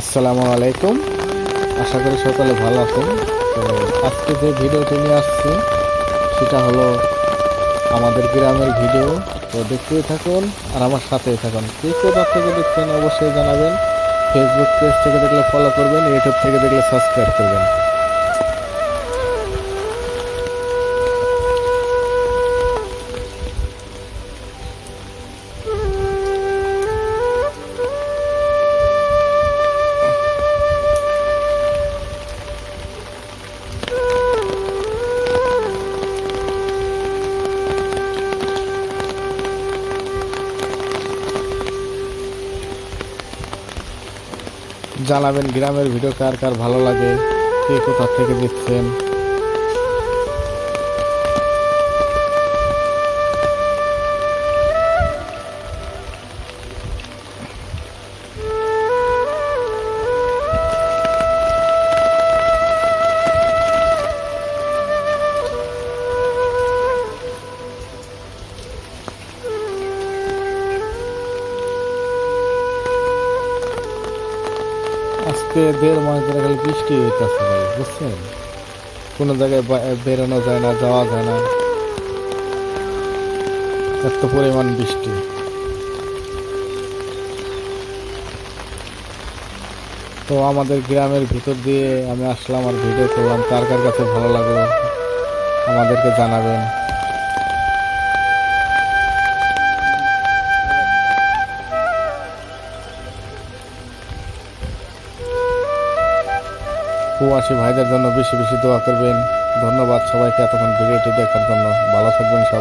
আসসালামু আলাইকুম। আশা করি সকালে ভালো আছেন। তো আজকে যে ভিডিওটি নিয়ে আসছি, সেটা হলো আমাদের গ্রামের ভিডিও। তো দেখতেই থাকুন আর আমার সাথেই থাকুন। কে কোথা থেকে দেখছেন, অবশ্যই জানাবেন। ফেসবুক পেজ থেকে দেখলে ফলো করবেন ইউটিউব থেকে দেখলে সাবস্ক্রাইব করবেন। জানাবেন গ্রামের ভিডিও কার কার ভালো লাগে কে কোথা থেকে দেখছেন। আজকে দেড় মাস ধরে খালি বৃষ্টি হইতেছে ভাই, বুঝছেন? কোনো জায়গায় বেরোনো যায় না, যাওয়া যায় না। এত পরিমাণ বৃষ্টি। তো আমাদের গ্রামের ভিতর দিয়ে আমি আসলাম আর ভিডিও করলাম। কার কার কাছে ভালো লাগল আমাদেরকে জানাবেন। প্রবাসী ভাইদের জন্য বেশি বেশি দোয়া করবেন। ধন্যবাদ সবাইকে এতক্ষণ ভিডিওটি দেখার জন্য। ভালো থাকবেন সবাই।